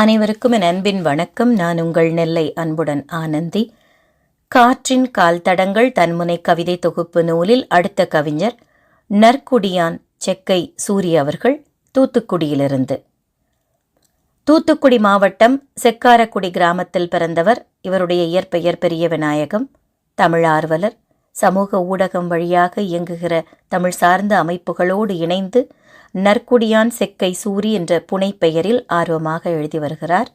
அனைவருக்கும் என் அன்பின் வணக்கம். நான் உங்கள் நெல்லை அன்புடன் ஆனந்தி. காற்றின் கால் தடங்கள் தன்முனை கவிதை தொகுப்பு நூலில் அடுத்த கவிஞர் நற்குடியான் செக்கை சூரி அவர்கள் தூத்துக்குடியிலிருந்து. தூத்துக்குடி மாவட்டம் செக்காரக்குடி கிராமத்தில் பிறந்தவர் இவருடைய இயற்பெயர் பெரிய விநாயகம் தமிழ் ஆர்வலர் சமூக ஊடகம் வழியாக இயங்குகிற தமிழ் சார்ந்த அமைப்புகளோடு இணைந்து நற்குடியான் செக்கை சூரி என்ற புனைப்பெயரில் ஆர்வமாக எழுதி வருகிறார்.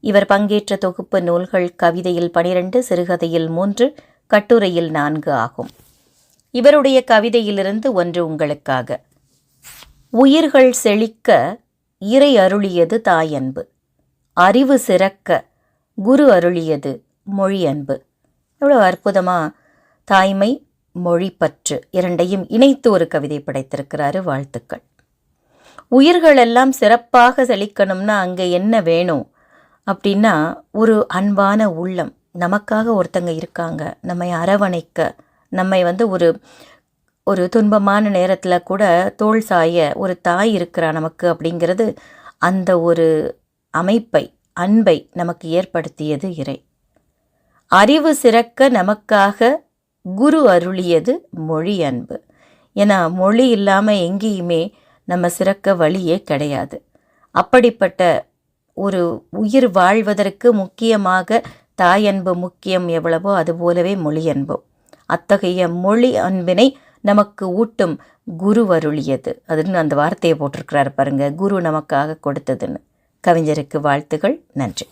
இவர் பங்கேற்ற தொகுப்பு நூல்கள் கவிதையில் பனிரெண்டு சிறுகதையில் மூன்று கட்டுரையில் நான்கு ஆகும். இவருடைய கவிதையிலிருந்து ஒன்று உங்களுக்காக. உயிர்கள் செழிக்க இறை அருளியது தாயன்பு. அறிவு சிறக்க குரு அருளியது மொழி அன்பு எவ்வளோ அற்புதமாக தாய்மை மொழிப்பற்று இரண்டையும் இணைத்து ஒரு கவிதை படைத்திருக்கிறாரு வாழ்த்துக்கள். உயிர்கள் எல்லாம் சிறப்பாக செழிக்கணும்னா அங்கே என்ன வேணும்? அப்படின்னா ஒரு அன்பான உள்ளம். நமக்காக ஒருத்தங்க இருக்காங்க. நம்மை அரவணைக்க நம்மை வந்து ஒரு ஒரு துன்பமான நேரத்தில் கூட தோல் சாய ஒரு தாய் இருக்கிறா நமக்கு அப்படிங்கிறது அந்த ஒரு அமைப்பை அன்பை நமக்கு ஏற்படுத்தியது இறை. அறிவு சிறக்க நமக்காக குரு அருளியது மொழி அன்பு. ஏன்னா மொழி இல்லாமல் எங்கேயுமே நம்ம சிறக்க வழியே கிடையாது. அப்படிப்பட்ட ஒரு உயிர் வாழ்வதற்கு முக்கியமாக தாய் அன்பு முக்கியம் எவ்வளவோ அதுபோலவே மொழி அன்பும் அத்தகைய மொழி அன்பினை நமக்கு ஊட்டும் குரு அருளியது. அதுன்னு அந்த வார்த்தையை போட்டிருக்கிறார் பாருங்க குரு நமக்காக கொடுத்ததுன்னு. கவிஞருக்கு வாழ்த்துகள் நன்றி.